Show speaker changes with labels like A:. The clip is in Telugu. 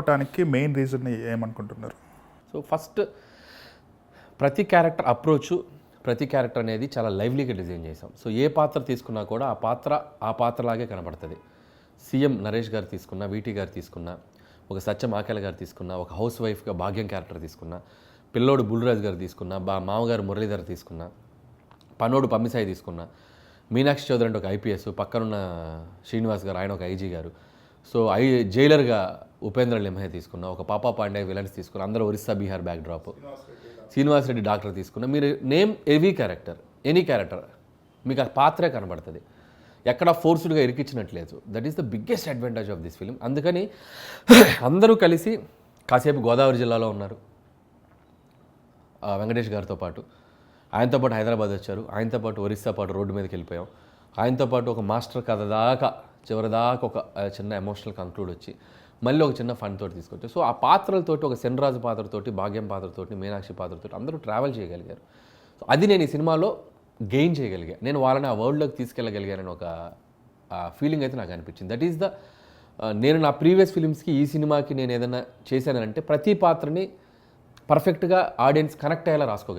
A: అవ్వటానికి మెయిన్ రీజన్ ఏమనుకుంటున్నారు?
B: సో ఫస్ట్ ప్రతి క్యారెక్టర్ అప్రోచ్ ప్రతి క్యారెక్టర్ అనేది చాలా లైవ్లీగా డిజైన్ చేసాం సో ఏ పాత్ర తీసుకున్నా కూడా ఆ పాత్ర ఆ పాత్రలాగే కనబడుతుంది. సీఎం నరేష్ గారు తీసుకున్న వీటీ గారు తీసుకున్న ఒక సత్యం ఆకేల గారు తీసుకున్న ఒక హౌస్ వైఫ్గా భాగ్యం క్యారెక్టర్ తీసుకున్న పిల్లోడు బుల్రాజ్ గారు తీసుకున్న బా మామగారు మురళీధర్ తీసుకున్న పనోడు పమ్మిసాయి తీసుకున్న మీనాక్షి చౌదరి అంటే ఒక ఐపీఎస్ పక్కనున్న శ్రీనివాస్ గారు ఆయన ఒక ఐజీ గారు. సో ఐ జైలర్గా ఉపేంద్ర లింహయ్య తీసుకున్నా ఒక పాపా పాండే విలన్స్ తీసుకున్న అందరూ Orissa Bihar backdrop Srinivas Reddy doctor తీసుకున్న. మీరు name any character any character మీకు ఆ పాత్రే కనబడుతుంది. ఎక్కడ ఫోర్స్డ్గా ఇరికించినట్లేదు that is the biggest advantage of this film అందుకని అందరూ కలిసి కాసేపు గోదావరి జిల్లాలో ఉన్నారు. వెంకటేష్ గారితో పాటు. ఆయనతో పాటు హైదరాబాద్ వచ్చారు. ఆయనతో పాటు ఒరిస్సా పాటు రోడ్డు మీదకి వెళ్ళిపోయాం. ఆయనతో పాటు ఒక మాస్టర్ కథ దాకా చివరి దాకా ఒక చిన్న ఎమోషనల్ కంక్లూడ్ వచ్చి మళ్ళీ ఒక చిన్న ఫండ్ తోటి తీసుకొచ్చారు. సో ఆ పాత్రలతోటి ఒక సెన్రాజు పాత్రతోటి భాగ్యం పాత్రతోటి మీనాక్షి పాత్రతోటి అందరూ ట్రావెల్ చేయగలిగారు. సో అది నేను ఈ సినిమాలో గెయిన్ చేయగలిగా. నేను వాళ్ళని ఆ వరల్డ్లోకి తీసుకెళ్ళగలిగానని ఒక ఫీలింగ్ అయితే నాకు అనిపించింది. దట్ ఈస్ ద నేను నా ప్రీవియస్ ఫిలిమ్స్కి ఈ సినిమాకి నేను ఏదైనా చేశానంటే ప్రతి పాత్రని పర్ఫెక్ట్గా ఆడియన్స్ కనెక్ట్ అయ్యేలా రాసుకోగలిగాను.